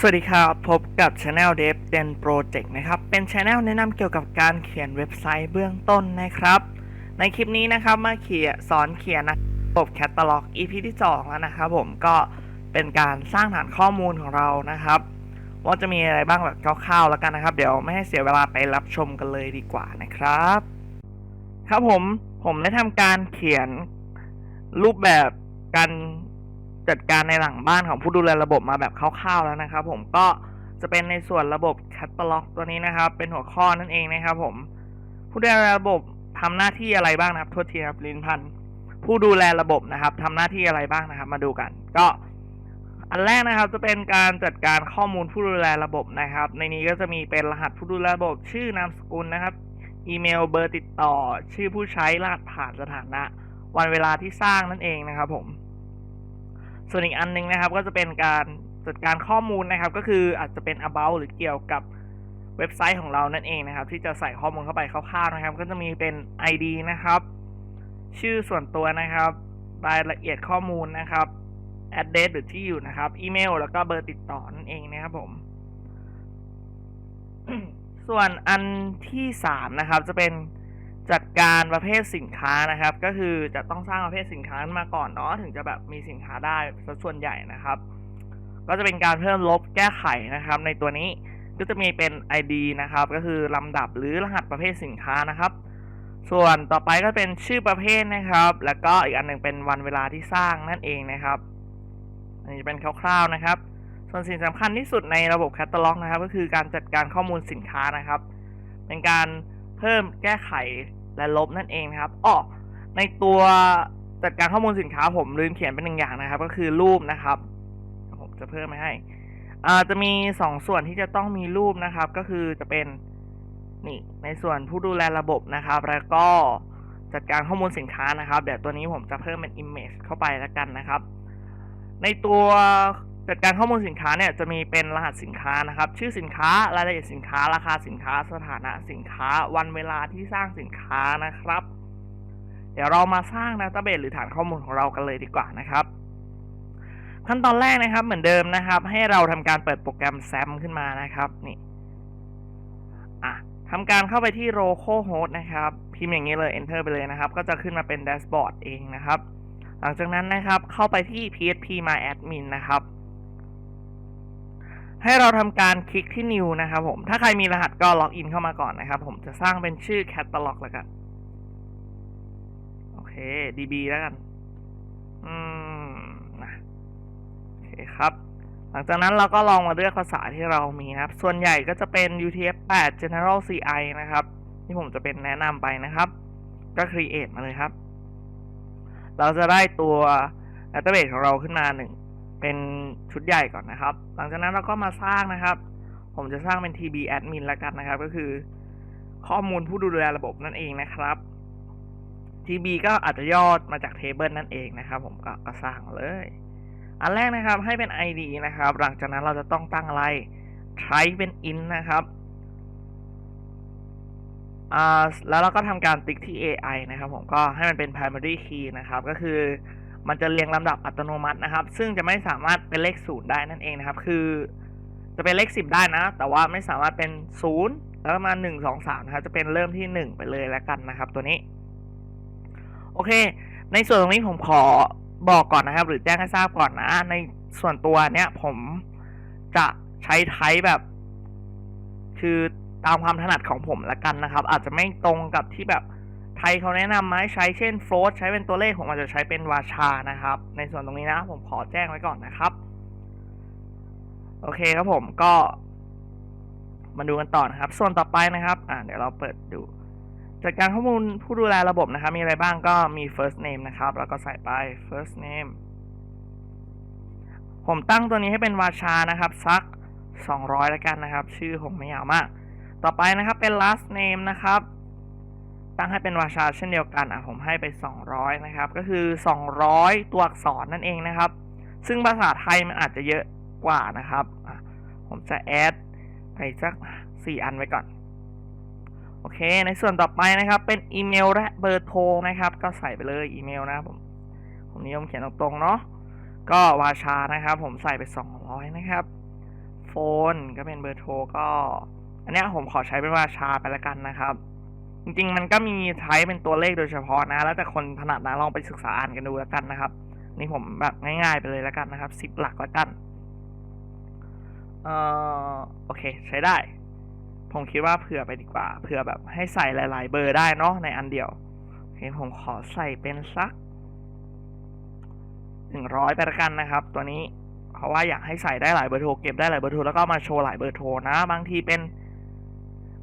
สวัสดีครับ พบกับ Channel Dev Den Project นะครับ เป็น Channel แนะนำเกี่ยวกับการเขียนเว็บไซต์เบื้องต้นนะครับ ในคลิปนี้นะครับมาเขียนสอนเขียนระบบแคตตาล็อก EP ที่ 2 แล้วนะครับผมก็เป็นการสร้างฐานข้อมูลของเรานะครับ ว่าจะมีอะไรบ้างแบบคร่าวๆแล้วกันนะครับ เดี๋ยวไม่ให้เสียเวลาไปรับชมกันเลยดีกว่านะครับ ครับผมผมได้ทำการเขียนรูปแบบการ จัดการในหลังบ้านของผู้ดูแลระบบมาแบบคร่าวๆแล้วนะครับ ผมก็จะเป็นในส่วนระบบแคตตาล็อกตัวนี้นะครับ เป็นหัวข้อนั่นเองนะครับ ผม ผู้ดูแลระบบทำหน้าที่อะไรบ้างนะครับโทษทีครับลินพันผู้ดูแลระบบนะครับทำหน้าที่อะไรบ้างนะครับ มาดูกัน ก็ อันแรกนะครับ จะเป็นการจัดการข้อมูลผู้ดูแลระบบนะครับ ในนี้ก็จะมีเป็นรหัสผู้ดูแลระบบ ชื่อนามสกุลนะครับ อีเมลเบอร์ติดต่อ ชื่อผู้ใช้รหัสผ่านสถานะ วันเวลาที่สร้างนั่นเองนะครับ ผม ส่วนอีกอันหนึงนะครับก็จะเป็นการจัดการข้อมูลนะครับ ก็คืออาจจะเป็น about หรือเกี่ยวกับเว็บไซต์ของเรานั่นเองนะครับ ที่จะใส่ข้อมูลเข้าไปคร่าวๆนะครับ ก็จะมีเป็น ID นะครับ ชื่อส่วนตัวนะครับ รายละเอียดข้อมูลนะครับ address หรือที่อยู่นะครับ อีเมล แล้วก็เบอร์ติดต่อนั่นเองนะครับผม ส่วนอันที่สามนะครับ จะเป็น จัดการประเภทสินค้านะครับ ก็คือจะต้องสร้างประเภทสินค้ามาก่อนเนาะถึงจะแบบมีสินค้าได้ส่วนใหญ่นะครับ ก็จะเป็นการเพิ่มลบแก้ไขนะครับ ในตัวนี้ก็จะมีเป็น ID นะครับ ก็คือลำดับหรือรหัสประเภทสินค้านะครับ ส่วนต่อไปก็เป็นชื่อประเภทนะครับ แล้วก็อีกอันหนึ่งเป็นวันเวลาที่สร้างนั่นเองนะครับ อันนี้เป็นคร่าวๆนะครับ ส่วนสิ่งสำคัญที่สุดในระบบแคตตาล็อกนะครับ ก็คือการจัดการข้อมูลสินค้านะครับ เป็นการเพิ่มแก้ไข และลบนั่นเองครับอ้อในตัวจัดการข้อมูลสินค้าผมลืมเขียนเป็นหนึ่งอย่างนะครับ ก็คือรูปนะครับ ผมจะเพิ่มมาให้อ่าจะมีสองส่วนที่จะต้องมีรูปนะครับ ก็คือจะเป็นนี่ในส่วนผู้ดูแลระบบนะครับ แล้วก็จัดการข้อมูลสินค้านะครับ เดี๋ยวตัวนี้ผมจะเพิ่มเป็น image เข้าไปแล้วกันนะครับ ในตัว จัดการข้อมูลสินค้าเนี่ยจะมีเป็นรหัสสินค้านะครับ ชื่อสินค้ารายละเอียดสินค้า ราคาสินค้า สถานะสินค้า วันเวลาที่สร้างสินค้านะครับ เดี๋ยวเรามาสร้างดัตเตอร์เบสหรือฐานข้อมูลของเรากันเลยดีกว่านะครับ ขั้นตอนแรกนะครับเหมือนเดิมนะครับ ให้เราทำการเปิดโปรแกรม SAM ขึ้นมานะครับนี่อะทำการเข้าไปที่ localhost นะครับ พิมพ์อย่างนี้เลย enter ไปเลยนะครับ ก็จะขึ้นมาเป็นแดชบอร์ดเองนะครับ หลังจากนั้นนะครับเข้าไปที่ php my admin นะครับ ให้เราทำการคลิกที่ new นะครับผม ถ้าใครมีรหัสก็ล็อกอินเข้ามาก่อนนะครับผมจะสร้างเป็นชื่อ catalog แล้วกัน โอเค db แล้วกัน อืมนะโอเคครับ หลังจากนั้นเราก็ลองมาเลือกภาษาที่เรามีครับ ส่วนใหญ่ก็จะเป็น UTF-8 General CI นะครับ ที่ผมจะเป็นแนะนำไปนะครับ ก็ create มาเลยครับ เราจะได้ตัว database ของเราขึ้นมาหนึ่ง เป็นชุดใหญ่ก่อนนะครับ หลังจากนั้นเราก็มาสร้างนะครับ ผมจะสร้างเป็น tb admin แล้วกันนะครับ ก็คือข้อมูลผู้ดูแลระบบนั่นเองนะครับ tb ก็อาจจะย่อมาจาก table นั่นเองนะครับ ผมก็ก็สร้างเลย อันแรกนะครับให้เป็น id นะครับ หลังจากนั้นเราจะต้องตั้งอะไร try เป็น int นะครับแล้วเราก็ทำการติ๊กที่ AI นะครับ ผมก็ให้มันเป็น primary key นะครับ ก็คือ มันจะเรียงลำดับอัตโนมัตินะครับ ซึ่งจะไม่สามารถเป็นเลขศูนย์ได้นั่นเองนะครับ คือจะเป็นเลขสิบได้นะ แต่ว่าไม่สามารถเป็นศูนย์แล้วมาหนึ่งสองสามนะครับ จะเป็นเริ่มที่หนึ่งไปเลยแล้วกันนะครับ ตัวนี้ โอเค ในส่วนตรงนี้ผมขอบอกก่อนนะครับ หรือแจ้งให้ทราบก่อนนะ ในส่วนตัวเนี้ยผมจะใช้ไทป์แบบ คือตามความถนัดของผมละกันนะครับ อาจจะไม่ตรงกับที่แบบ ไทยเขาแนะนำมาให้ใช้เช่น float ใช้เป็นตัวเลขผมอาจจะใช้เป็นวาชานะครับ ในส่วนตรงนี้นะผมขอแจ้งไว้ก่อนนะครับ โอเคครับผมก็มาดูกันต่อนะครับ ส่วนต่อไปนะครับ อ่าเดี๋ยวเราเปิดดู จัดการข้อมูลผู้ดูแลระบบนะครับ มีอะไรบ้างก็มี first name นะครับ แล้วก็ใส่ไป first name ผมตั้งตัวนี้ให้เป็นวาชานะครับ สัก 200 แล้วกันนะครับ ชื่อผมไม่ยาวมาก ต่อไปนะครับเป็น last name นะครับ ตั้งให้เป็นวาชาเช่นเดียวกันอะผมให้ไป 200 นะครับ ก็คือ 200 ตัวอักษรนั่นเองนะครับ ซึ่งภาษาไทยมันอาจจะเยอะกว่านะครับ ผมจะแอดไปสัก 4 อันไว้ก่อน โอเค ในส่วนต่อไปนะครับ เป็นอีเมลและเบอร์โทรนะครับ ก็ใส่ไปเลยอีเมลนะผม ผมนิยมเขียนตรงๆเนาะ ก็วาชานะครับ ผมใส่ไป 200 นะครับ โฟนก็เป็นเบอร์โทรก็ อันเนี้ยผมขอใช้เป็นราชาไปแล้วกันนะครับ จริงๆ มันก็มีใช้เป็นตัวเลขโดยเฉพาะนะ แล้วแต่คนถนัดนะลองไปศึกษาอ่านกันดูแล้วกันนะครับ นี่ผมแบบง่ายๆไปเลยแล้วกันนะครับสิบหลักแล้วกันเอ่อโอเค ใช้ได้ ผมคิดว่าเผื่อไปดีกว่าเผื่อแบบให้ใส่หลาย ๆ เบอร์ได้เนาะในอันเดียวโอเคผมขอใส่เป็นสักหนึ่งร้อยไปละกันนะครับ ตัวนี้เพราะว่าอยากให้ใส่ได้หลายเบอร์โทรเก็บได้หลายเบอร์โทรแล้วก็มาโชว์หลายเบอร์โทรนะ บางทีเป็น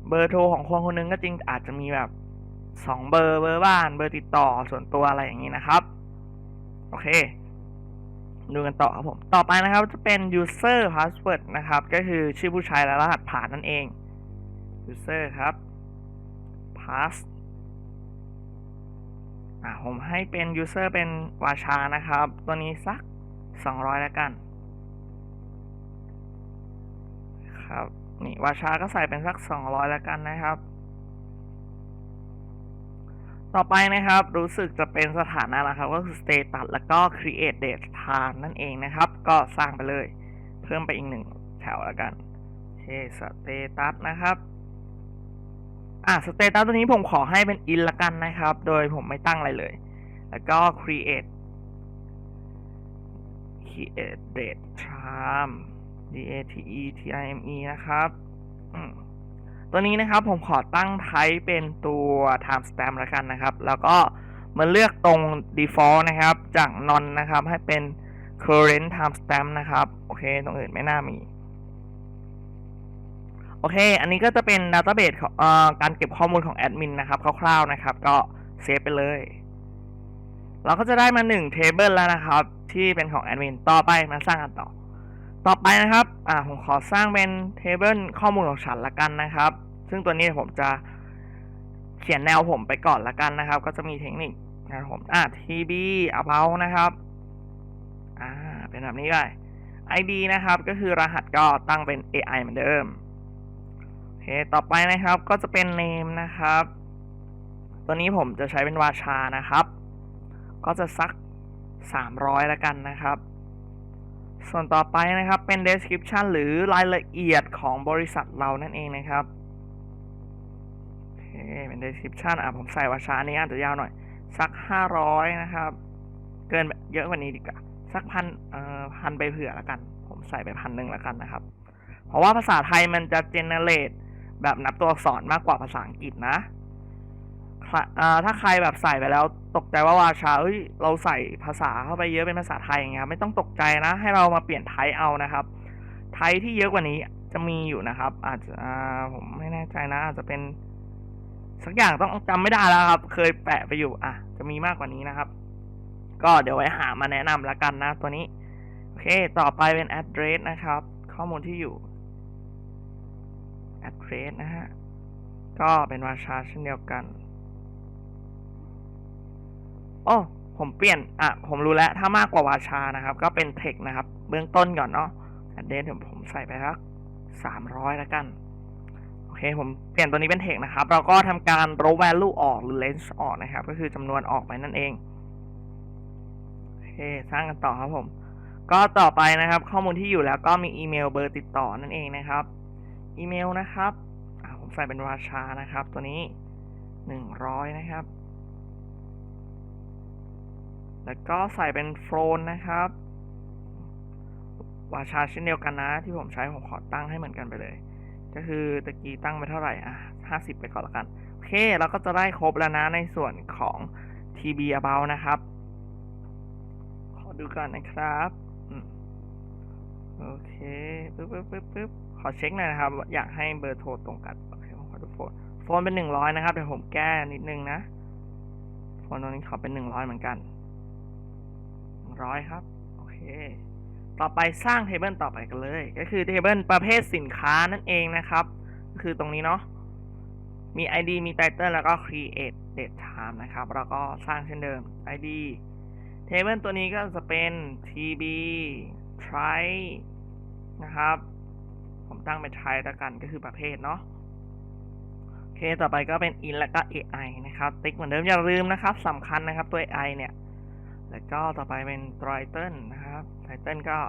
เบอร์โทรของคนคนหนึงก็จริงอาจจะมีแบบสองเบอร์เบอร์บ้าน เบอร์ติดต่อส่วนตัวอะไรอย่างนี้นะครับ โอเค ดูกันต่อครับผม ต่อไปนะครับจะเป็น user password นะครับ ก็คือชื่อผู้ใช้และรหัสผ่านนั่นเอง user ครับ pass อ่าผมให้เป็น user เป็นวาชานะครับ ตัวนี้สัก 200 แล้วกัน ครับ นี่วาชาก็ใส่เป็นสัก 200 แล้วกันนะครับ ต่อไปนะครับรู้สึกจะเป็นสถานะแล้วครับ ก็คือ status แล้วก็ create date time นั่นเองนะครับ ก็สร้างไปเลย เพิ่มไปอีกหนึ่งแถวแล้วกันโอเค status นะครับอะ status ตัวนี้ผมขอให้เป็น in ละกันนะครับ โดยผมไม่ตั้งอะไรเลย แล้วก็ create create date time d a t e t i m e นะครับตัวนี้นะครับผมขอตั้ง type เป็นตัว timestamp แล้วกันนะครับ แล้วก็มาเลือกตรง default นะครับ จาก non นะครับ ให้เป็น current timestamp นะครับ โอเค ตรงอื่นไม่น่ามี โอเค อันนี้ก็จะเป็น database เอ่อการเก็บข้อมูลของแอดมินนะครับ คร่าวๆนะครับ ก็เซฟไปเลย เราก็จะได้มา1 table แล้วนะครับ ที่เป็นของแอดมิน ต่อไปมาสร้างกันต่อ ต่อไปนะครับ อ่า ผมขอสร้างเป็น table ข้อมูลของฉันละกันนะครับ ซึ่งตัวนี้ผมจะเขียนแนวผมไปก่อนละกันนะครับ ก็จะมีเทคนิคนะครับผม อ่า tb about นะครับ อ่า เป็นแบบนี้ไป id นะครับ ก็คือรหัสก็ตั้งเป็น ai เหมือนเดิม โอเค ต่อไปนะครับ ก็จะเป็น name นะครับ ตัวนี้ผมจะใช้เป็นวาชานะครับ ก็จะสัก 300ละกันนะครับ ส่วนต่อไปนะครับเป็น description หรือรายละเอียดของบริษัทเรานั่นเองนะครับโอเคเป็น description อะผมใส่วาชานี้อาจจะยาวหน่อย สัก 500 นะครับ เกินเยอะกว่านี้ดีกว่า สักพันเอ่อพันไปเผื่อละกัน ผมใส่ไปพันหนึ่งละกันนะครับ เพราะว่าภาษาไทยมันจะ generate แบบนับตัวอักษรมากกว่าภาษาอังกฤษนะะถ้าใครแบบใส่ไปแล้ว ตกใจว่าวาชาเอ้ยเราใส่ภาษาเข้าไปเยอะเป็นภาษาไทยอย่างเงี้ยไม่ต้องตกใจนะ ให้เรามาเปลี่ยนไทยเอานะครับ ไทยที่เยอะกว่านี้จะมีอยู่นะครับ อาจจะผมไม่แน่ใจนะ อาจจะเป็น สักอย่างต้องจำไม่ได้แล้วครับ เคยแปะไปอยู่อะจะมีมากกว่านี้นะครับ ก็เดี๋ยวไว้หามาแนะนำแล้วกันนะตัวนี้โอเค ต่อไปเป็น address นะครับ ข้อมูลที่อยู่ address นะฮะก็เป็นวาชาเช่นเดียวกัน โอ้ผมเปลี่ยน อะ ผมรู้แล้ว ถ้ามากกว่าวาชานะครับ ก็เป็น text นะครับ เบื้องต้นก่อนเนาะเดี๋ยวผมใส่ไปสักสามร้อยแล้วกัน โอเค ผมเปลี่ยนตัวนี้เป็น text นะครับ เราก็ทำการลบ value ออกหรือ range ออกนะครับ ก็คือจำนวนออกไปนั่นเอง โอเค สร้างกันต่อครับผม ก็ต่อไปนะครับ ข้อมูลที่อยู่แล้วก็มีอีเมลเบอร์ติดต่อนั่นเองนะครับ อีเมลนะครับ อ่าผมใส่เป็นราชานะครับ ตัวนี้หนึ่งร้อยนะครับ แล้วก็ใส่เป็นโฟนนะครับวาชาเช่นเดียวกันนะ ที่ผมใช้ผมขอตั้งให้เหมือนกันไปเลย ก็คือตะกี้ตั้งไปเท่าไหร่อะห้าสิบไปก่อนละกันโอเคเราก็จะได้ครบแล้วนะในส่วนของ TB about นะครับ ขอดูก่อนนะครับโอเคปึ๊บปึ๊บปึ๊บปึ๊บขอเช็คหน่อยนะครับ อยากให้เบอร์โทรตรงกันโอเคผมขอดูโฟนโฟนเป็นหนึ่งร้อยนะครับเดี๋ยวผมแก้นิดนึงนะโฟนตรงนี้ขอเป็นหนึ่งร้อยเหมือนกัน ร้อยครับ โอเค ต่อไปสร้างเทเบิลต่อไปกันเลย ก็คือเทเบิลประเภทสินค้านั่นเองนะครับ ก็คือตรงนี้เนาะ มี ID มี Title แล้วก็ Create Date Time นะครับ แล้วก็สร้างเช่นเดิม ID เทเบิลตัวนี้ก็จะเป็น TB try นะครับ ผมตั้งเป็น try ล้วกันก็คือประเภทเนาะโอเค ต่อไปก็เป็น in แล้วก็ AI นะครับ ติ๊กเหมือนเดิมอย่าลืมนะครับสำคัญนะครับตัว AI เนี่ย แล้วก็ต่อไปเป็น title นะครับ title ก็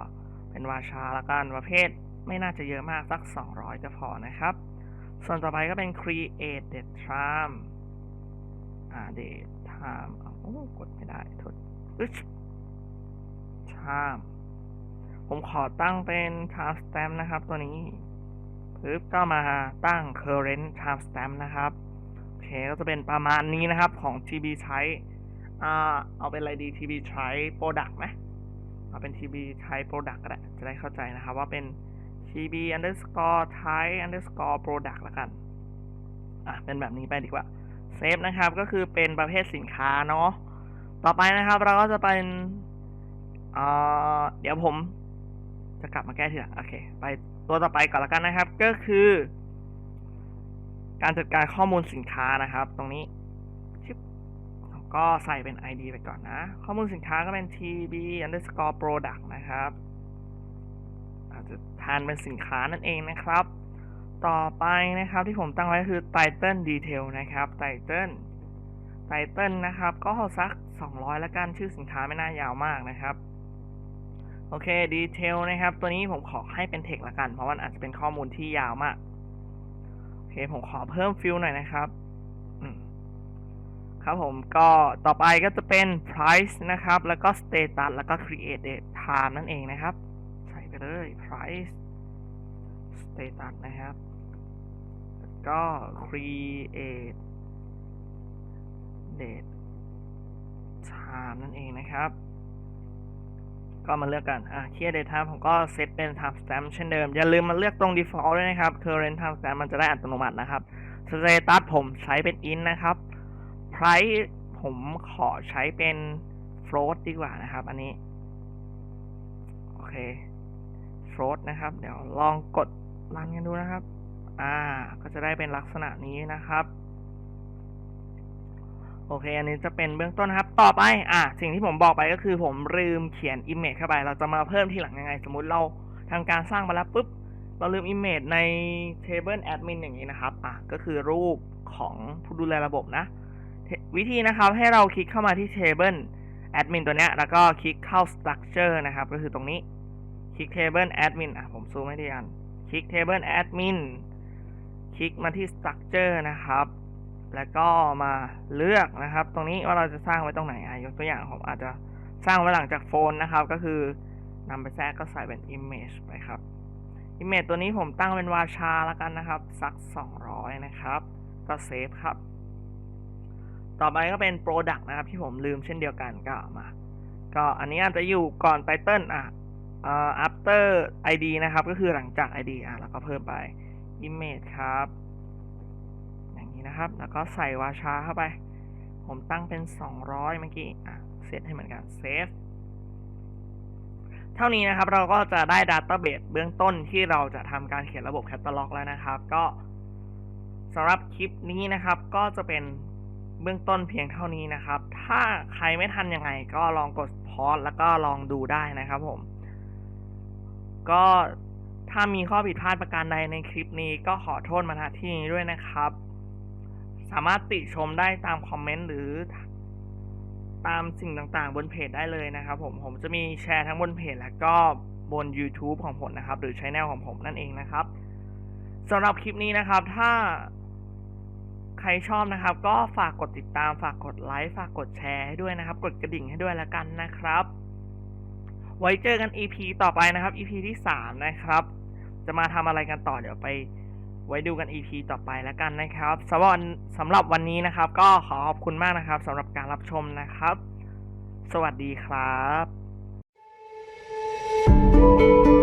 เป็นวาชาละกันประเภทไม่น่าจะเยอะมากสัก 200 ก็พอนะครับ ส่วนต่อไปก็เป็น create date time อ่า date time โอ้กดไม่ได้โทษอึช time ผมขอตั้งเป็น time stamp นะครับ ตัวนี้ปึ๊บก็มาตั้ง current time stamp นะครับ โอเค ก็จะเป็นประมาณนี้นะครับของ TB ใช้ อ่าเอาเป็นอะไรดี TB ใช้ product ไหมเอาเป็น TB ใช้ product ก็ได้จะได้เข้าใจนะครับว่าเป็น TB underscore Thai underscore product ละกันอะเป็นแบบนี้ไปดีกว่าเซฟนะครับก็คือเป็นประเภทสินค้าเนาะต่อไปนะครับเราก็จะเป็นเอ่อเดี๋ยวผมจะกลับมาแก้ทีหลังโอเค ไปตัวต่อไปก่อนละกันนะครับ ก็คือ การจัดการข้อมูลสินค้านะครับ ตรงนี้ ก็ใส่เป็น ID ไปก่อนนะ ข้อมูลสินค้าก็เป็น TB underscore product นะครับ อาจจะแทนเป็นสินค้านั่นเองนะครับ ต่อไปนะครับที่ผมตั้งไว้คือ title detail นะครับ title title นะครับ ก็สัก 200 ละกันชื่อสินค้าไม่น่ายาวมากนะครับ โอเค detail นะครับ ตัวนี้ผมขอให้เป็น text ละกัน เพราะมันอาจจะเป็นข้อมูลที่ยาวมาก โอเค ผมขอเพิ่มฟิลหน่อยนะครับ ครับผมก็ต่อไปก็จะเป็น price นะครับ แล้วก็ status แล้วก็ create date time นั่นเองนะครับ ใส่ไปเลย price status นะครับ แล้วก็ create date time นั่นเองนะครับ ก็มาเลือกกันอะ create date time ผมก็เซตเป็น time stamp เช่นเดิม อย่าลืมมาเลือกตรง default ด้วยนะครับ current time stamp มันจะได้อัตโนมัตินะครับ status ผมใช้เป็น int นะครับ price ผมขอใช้เป็น float ดีกว่านะครับ อันนี้ โอเค float นะครับ เดี๋ยวลองกดรันกันดูนะครับ อ่า ก็จะได้เป็นลักษณะนี้นะครับ โอเค อันนี้จะเป็นเบื้องต้นนะครับ ต่อไป อะสิ่งที่ผมบอกไปก็คือผมลืมเขียน image เข้าไป เราจะมาเพิ่มทีหลังยังไง สมมุติเราทำการสร้างมาแล้วปุ๊บ เราลืม image ใน table admin อย่างนี้นะครับ อะ ก็คือรูปของผู้ดูแลระบบนะ วิธีนะครับให้เราคลิกเข้ามาที่ table admin ตัวเนี้ยแล้วก็คลิกเข้า structure นะครับ ก็คือตรงนี้คลิก table admin อะผมซูมให้ดีกันคลิก table admin คลิกมาที่ structure นะครับ แล้วก็มาเลือกนะครับ ตรงนี้ว่าเราจะสร้างไว้ตรงไหนอะยกตัวอย่างผมอาจจะสร้างไว้หลังจากโฟนนะครับ ก็คือนำไปแทรกก็ใส่เป็น image ไปครับ image ตัวนี้ผมตั้งเป็นวาชาแล้วกันนะครับ สัก 200 นะครับ ก็เซฟครับ ต่อไปก็เป็น product นะครับ ที่ผมลืมเช่นเดียวกันก็มา ก็อันนี้อาจจะอยู่ก่อน title อะอ่อ after id นะครับ ก็คือหลังจาก id อะแล้วก็เพิ่มไป image ครับ อย่างนี้นะครับ แล้วก็ใส่วาชาเข้าไป ผมตั้งเป็น 200 เมื่อกี้อะเซตให้เหมือนกันเซฟเท่านี้นะครับเราก็จะได้ Database เบื้องต้นที่เราจะทำการเขียนระบบแคตตาล็อกแล้วนะครับ ก็สำหรับคลิปนี้นะครับ ก็จะเป็น เบื้องต้นเพียงเท่านี้นะครับ ถ้าใครไม่ทันยังไงก็ลองกดพอสแล้วก็ลองดูได้นะครับผม ก็ถ้ามีข้อผิดพลาดประการใดในคลิปนี้ก็ขอโทษมาณที่นี้ด้วยนะครับ สามารถติชมได้ตามคอมเมนต์หรือตามสิ่งต่างๆ บนเพจได้เลยนะครับผมผมจะมีแชร์ทั้งบนเพจและก็บน YouTube ของผมนะครับ หรือช anel ของผมนั่นเองนะครับสำหรับคลิปนี้นะครับ ถ้า ใครชอบนะครับ ก็ฝากกดติดตามฝากกดไลค์ฝากกดแชร์ให้ด้วยนะครับ กดกระดิ่งให้ด้วยแล้วกันนะครับ ไว้เจอกัน EP ต่อไปนะครับ EP ที่ 3 นะครับ จะมาทำอะไรกันต่อเดี๋ยวไป ไว้ดูกัน EP ต่อไปแล้วกันนะครับสำหรับสำหรับวันนี้นะครับ ก็ขอขอบคุณมากนะครับสำหรับการรับชมนะครับ สวัสดีครับ